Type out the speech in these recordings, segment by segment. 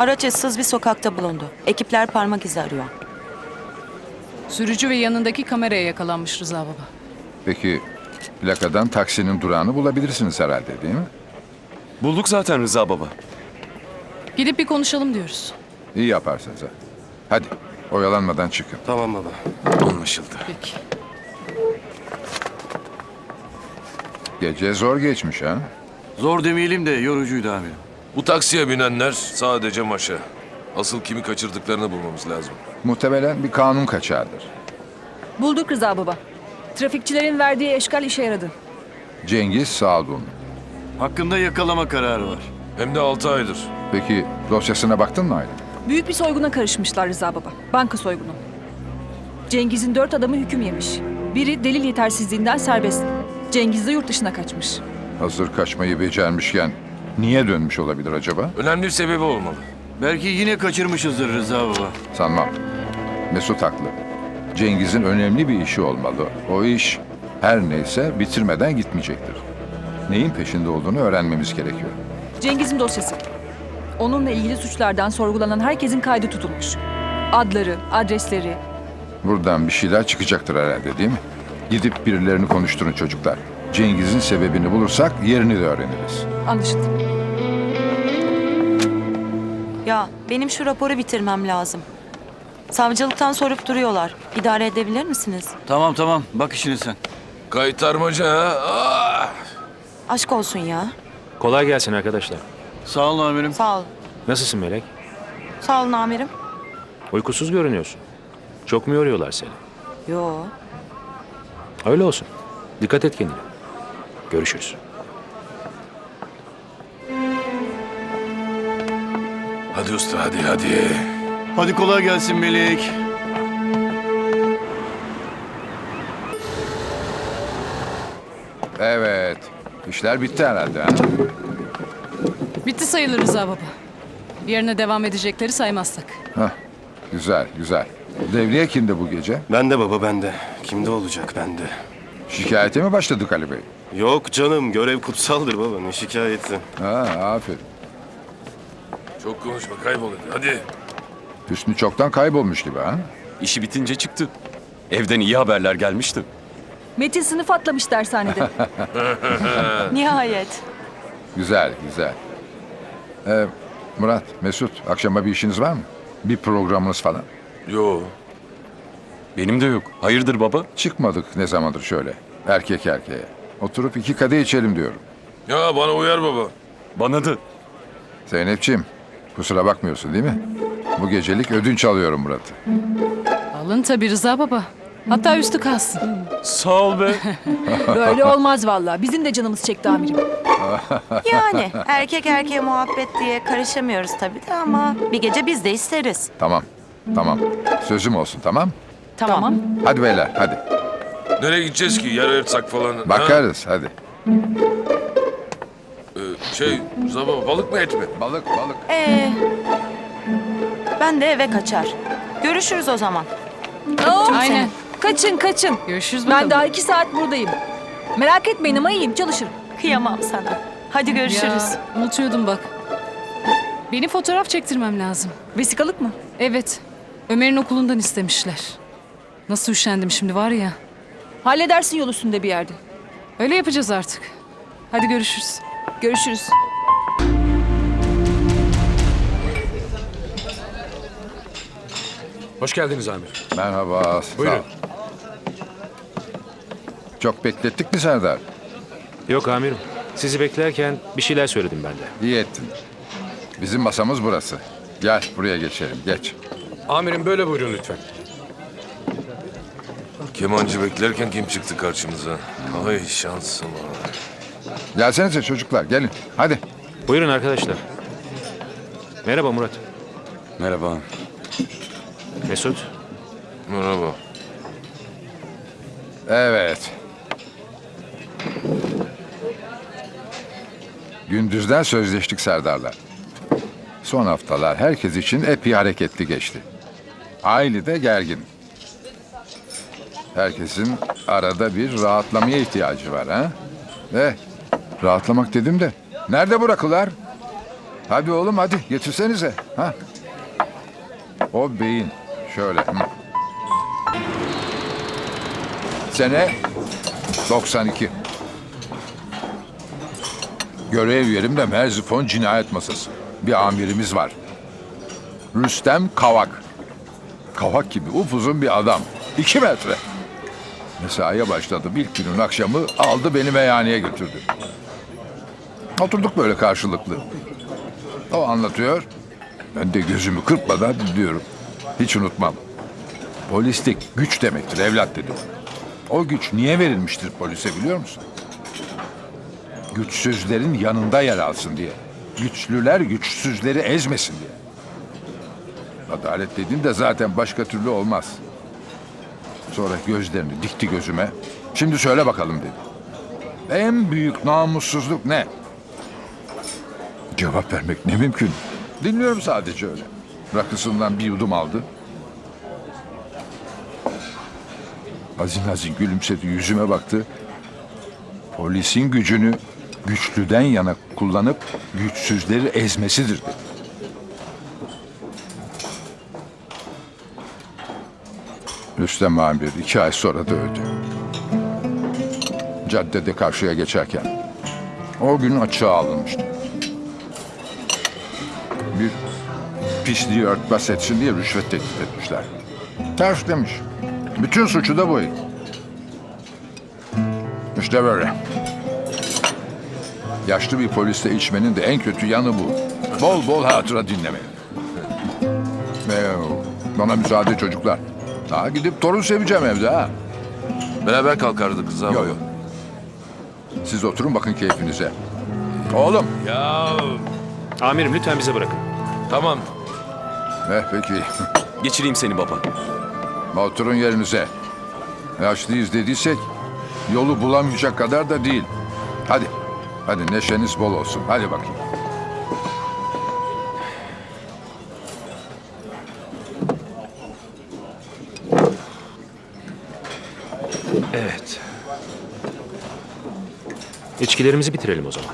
Araç ıssız bir sokakta bulundu. Ekipler parmak izi arıyor. Sürücü ve yanındaki kameraya yakalanmış Rıza Baba. Peki plakadan taksinin durağını bulabilirsiniz herhalde değil mi? Bulduk zaten Rıza baba. Gidip bir konuşalım diyoruz. İyi yaparsınız ha. Hadi oyalanmadan çıkın. Tamam baba. Anlaşıldı. Peki. Gece zor geçmiş ha. Zor demeyelim de yorucuydu amirim. Bu taksiye binenler sadece maşa. Asıl kimi kaçırdıklarını bulmamız lazım. Muhtemelen bir kanun kaçağıdır. Bulduk Rıza baba. Trafikçilerin verdiği eşkal işe yaradı. Cengiz Sağdun. Hakkında yakalama kararı var. Hem de 6 aydır. Peki dosyasına baktın mı Aylin? Büyük bir soyguna karışmışlar Rıza baba. Banka soygunu. Cengiz'in dört adamı hüküm yemiş. Biri delil yetersizliğinden serbest. Cengiz de yurt dışına kaçmış. Hazır kaçmayı becermişken niye dönmüş olabilir acaba? Önemli bir sebebi olmalı. Belki yine kaçırmışızdır Rıza baba. Sanmam. Mesut haklı. Cengiz'in önemli bir işi olmalı. O iş her neyse bitirmeden gitmeyecektir. Neyin peşinde olduğunu öğrenmemiz gerekiyor. Cengiz'in dosyası. Onunla ilgili suçlardan sorgulanan herkesin kaydı tutulmuş. Adları, adresleri. Buradan bir şeyler çıkacaktır herhalde değil mi? Gidip birilerini konuşturun çocuklar. Cengiz'in sebebini bulursak yerini de öğreniriz. Anlaşıldı. Ya benim şu raporu bitirmem lazım. Savcılıktan sorup duruyorlar. İdare edebilir misiniz? Tamam tamam bak işine sen. Kaytarmaca ha. Ah! Aşk olsun ya. Kolay gelsin arkadaşlar. Sağ olun amirim. Sağ ol. Nasılsın Melek? Sağ olun amirim. Uykusuz görünüyorsun. Çok mu yoruyorlar seni? Yo. Öyle olsun. Dikkat et kendine. Görüşürüz. Hadi usta hadi hadi. Hadi kolay gelsin Melek. Evet. İşler bitti herhalde ha? Bitti sayılır Rıza Baba. Yerine devam edecekleri saymazsak. Hah, güzel, güzel. Devriye kimde bu gece? Bende baba bende. Kimde olacak bende? Şikayete mi başladık Ali Bey? Yok canım görev kutsaldır baba ne şikayeti. Ha, aferin. Çok konuşma kaybol hadi. Hadi. Hüsnü çoktan kaybolmuş gibi ha? İşi bitince çıktı. Evden iyi haberler gelmişti. Metin sınıf atlamış dershanede. Nihayet. Güzel, güzel. Ee, Murat, Mesut, akşama bir işiniz var mı? Bir programınız falan. Yo. Benim de yok. Hayırdır baba? Çıkmadık ne zamandır şöyle. Erkek erkeğe. Oturup iki kadeh içelim diyorum. Ya bana uyar baba. Bana da. Zeynep'ciğim, kusura bakmıyorsun değil mi? Bu gecelik ödünç alıyorum Murat'ı. Alın tabii Rıza Baba. Hatta üstü kalsın. Sağ ol be. Böyle olmaz vallahi. Bizim de canımız çekti amirim. Yani erkek erkeğe muhabbet diye karışamıyoruz tabii de ama bir gece biz de isteriz. Tamam, tamam. Sözüm olsun tamam? Tamam. Hadi beyler, hadi. Nereye gideceğiz ki? Yer ayırtsak falan. ha? Bakarız, hadi. Şey Rıza baba balık mı et mi? Balık, balık. Ee, ben de eve kaçar. Görüşürüz o zaman. Aynen. Kaçın kaçın. Görüşürüz bakalım. Ben daha iki saat buradayım. Merak etmeyin ama iyiyim çalışırım. Kıyamam sana. Hadi görüşürüz. Ya, unutuyordum bak. Benim fotoğraf çektirmem lazım. Vesikalık mı? Evet. Ömer'in okulundan istemişler. Nasıl üşendim şimdi var ya. Halledersin yol üstünde bir yerde. Öyle yapacağız artık. Hadi görüşürüz. Görüşürüz. Hoş geldiniz amir. Merhaba. sağ ol. Buyurun. Çok beklettik mi Serdar? Yok amirim. Sizi beklerken bir şeyler söyledim ben de. İyi ettin. Bizim masamız burası. Gel buraya geçelim, geç. Amirim böyle buyurun lütfen. Kemancı beklerken kim çıktı karşımıza? Ay şansım var. Gelsenize çocuklar, gelin. Hadi. Buyurun arkadaşlar. Merhaba Murat. Merhaba. Mesut. Merhaba. Evet. Gündüzden sözleştik Serdar'la. Son haftalar herkes için epey hareketli geçti. Aile de gergin. Herkesin arada bir rahatlamaya ihtiyacı var ha? Eh, rahatlamak dedim de. Nerede bu rakılar? Hadi oğlum hadi getirsenize. Ha? O beyin. Şöyle. hı. Sene 92. Görev yerim de Merzifon cinayet masası. Bir amirimiz var. Rüstem Kavak. Kavak gibi upuzun bir adam. İki metre. Mesaiye başladı. İlk günün akşamı aldı beni meyhaneye götürdü. Oturduk böyle karşılıklı. O anlatıyor. Ben de gözümü kırpmadan dinliyorum. Hiç unutmam. Polislik güç demektir evlat dedi. O güç niye verilmiştir polise biliyor musun? Güçsüzlerin yanında yer alsın diye. Güçlüler güçsüzleri ezmesin diye. Adalet dediğin de zaten başka türlü olmaz. Sonra gözlerini dikti gözüme. Şimdi söyle bakalım dedi. En büyük namussuzluk ne? Cevap vermek ne mümkün. Dinliyorum sadece öyle. Rakısından bir yudum aldı. Azin azin gülümsedi, yüzüme baktı. Polisin gücünü güçlüden yana kullanıp güçsüzleri ezmesidir dedi. Rüstem Amir iki ay sonra da öldü. Caddede karşıya geçerken. O gün açığa alınmıştı. Bir pisliği örtbas etsin diye rüşvet teklif etmişler. Ters demiş. Bütün suçu da bu. İşte böyle. Yaşlı bir poliste içmenin de en kötü yanı bu. Bol bol hatıra dinlemek. Ee, bana müsaade çocuklar. Daha gidip torun seveceğim evde ha. Beraber kalkardık baba. Yok yok. Siz oturun bakın keyfinize. Oğlum. Ya Amirim lütfen bize bırakın. tamam. Eh peki. Geçireyim seni baba. Oturun yerinize. Yaşlıyız dediysek yolu bulamayacak kadar da değil. Hadi. Hadi neşeniz bol olsun. Hadi bakayım. Evet. İçkilerimizi bitirelim o zaman.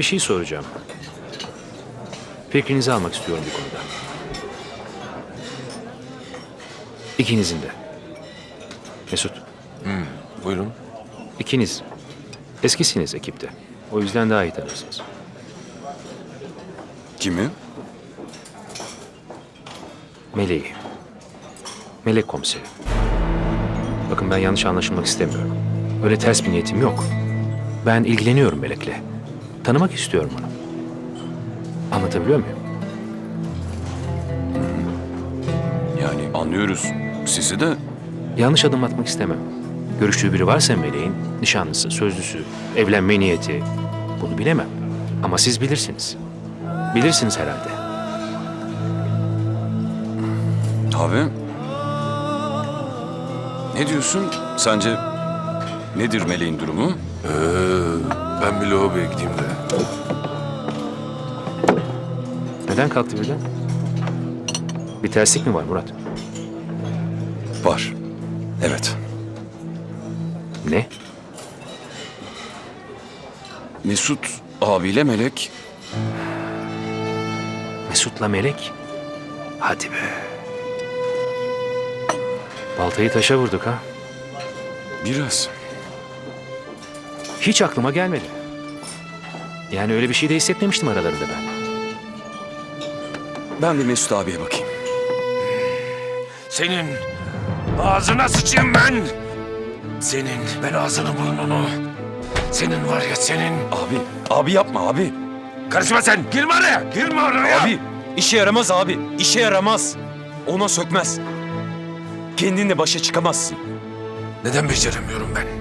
Bir şey soracağım. Fikrinizi almak istiyorum bir konuda. İkinizin de. Mesut, Buyurun. ikiniz eskisiniz ekipte. O yüzden daha iyi tanırsınız. Kimi? Meleği. Melek komiseri. Bakın ben yanlış anlaşılmak istemiyorum. Öyle ters bir niyetim yok. Ben ilgileniyorum Melek'le. Tanımak istiyorum onu. Anlatabiliyor muyum? Yani anlıyoruz. Sizi de Yanlış adım atmak istemem. Görüştüğü biri varsa Meleğin, nişanlısı, sözlüsü, evlenme niyeti. Bunu bilemem. Ama siz bilirsiniz. Bilirsiniz herhalde. Abi. Ne diyorsun? Sence nedir meleğin durumu? Ben bir lavaboya gideyim de. Neden kalktı birden? Bir terslik mi var Murat? Var. Evet. Ne? Mesut abiyle Melek Mesut'la Melek? Hadi be. Baltayı taşa vurduk ha. biraz. Hiç aklıma gelmedi. Yani öyle bir şey de hissetmemiştim aralarında ben. Ben bir Mesut abiye bakayım. Senin ağzına sıçayım ben. Senin ben ağzını burnunu. Senin var ya senin. Abi, abi yapma abi. Karışma sen. Girme araya. Girme araya. Abi işe yaramaz abi. İşe yaramaz. Ona sökmez. Kendinle başa çıkamazsın. Neden beceremiyorum ben?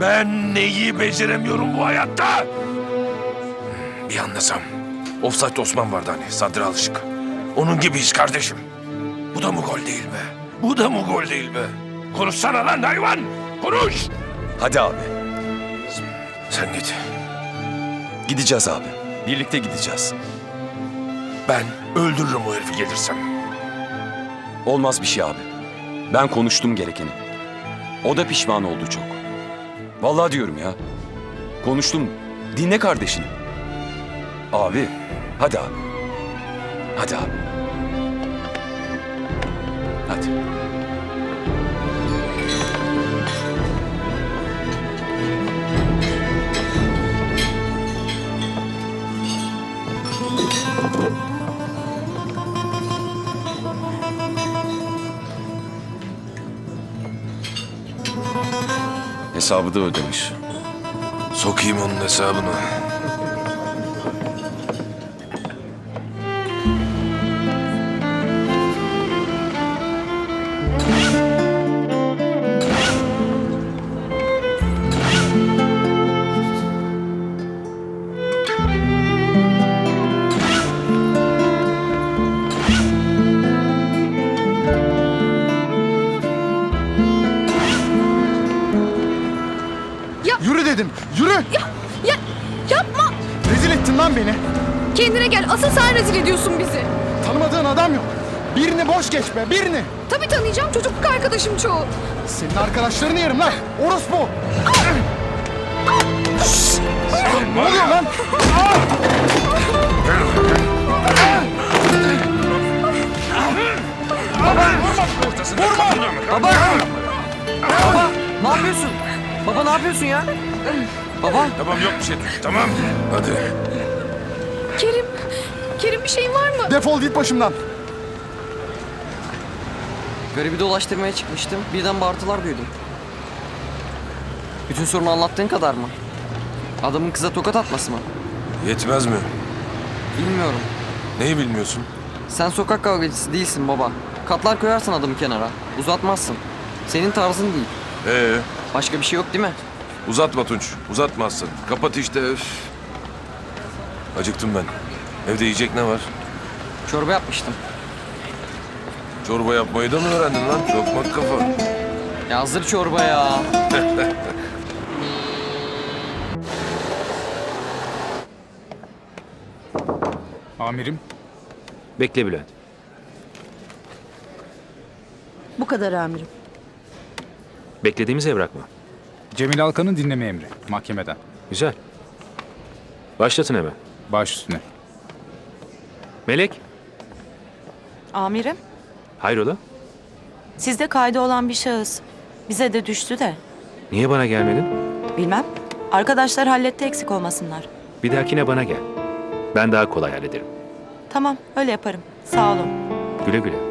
Ben neyi beceremiyorum bu hayatta? Bir anlasam. Offside Osman vardı hani Sadri Alışık. Onun gibiyiz kardeşim. Bu da mı gol değil be? Bu da mı gol değil be? Konuşsana lan hayvan! Konuş! Hadi abi. Sen git. Gideceğiz abi. Birlikte gideceğiz. Ben öldürürüm o herifi gelirsem. Olmaz bir şey abi. Ben konuştum gerekeni. O da pişman oldu çok. Vallahi diyorum ya. Konuştum. Dinle kardeşini. Abi, hadi abi. Hadi abi. Hadi. Hesabı da ödemiş. Sokayım onun hesabını. Dedim. Yürü. Ya yapma. Rezil ettin lan beni. Kendine gel. Asıl sen rezil ediyorsun bizi. Tanımadığın adam yok. Birini boş geç be. Birini. Tabii tanıyacağım. Çocukluk arkadaşım çoğu. Senin arkadaşlarını yerim lan. Orospu. ne oluyor lan? Ne yapıyorsun? Baba ne yapıyorsun ya? Baba Tamam yok bir şey dur. Tamam. Hadi. Kerim. Kerim bir şeyin var mı? Defol git başımdan. garibi dolaştırmaya çıkmıştım. Birden bağırtılar duydum. Bütün sorunu anlattığın kadar mı? Adamın kıza tokat atması mı? Yetmez mi? Bilmiyorum. Neyi bilmiyorsun? Sen sokak kavgacısı değilsin baba. Katlar koyarsın adamı kenara. Uzatmazsın. Senin tarzın değil. Ee, Başka bir şey yok değil mi? Uzatma Tunç. Uzatmazsın. Kapat işte. Öf. Acıktım ben. Evde yiyecek ne var? Çorba yapmıştım. Çorba yapmayı da mı öğrendin lan? Lokmak kafa. Ya hazır çorba ya. Amirim. Bekle Bülent. Bu kadar amirim. Beklediğimiz evrak mı? Cemil Alkan'ın dinleme emri. Mahkemeden. Güzel. Başlatın hemen. Baş üstüne. Melek, Amirim, hayrola? sizde kaydı olan bir şahıs. Bize de düştü de. Niye bana gelmedin? Bilmem. Arkadaşlar halletti eksik olmasınlar. Bir dahakine bana gel. Ben daha kolay hallederim. Tamam, öyle yaparım. Sağ olun. Güle güle.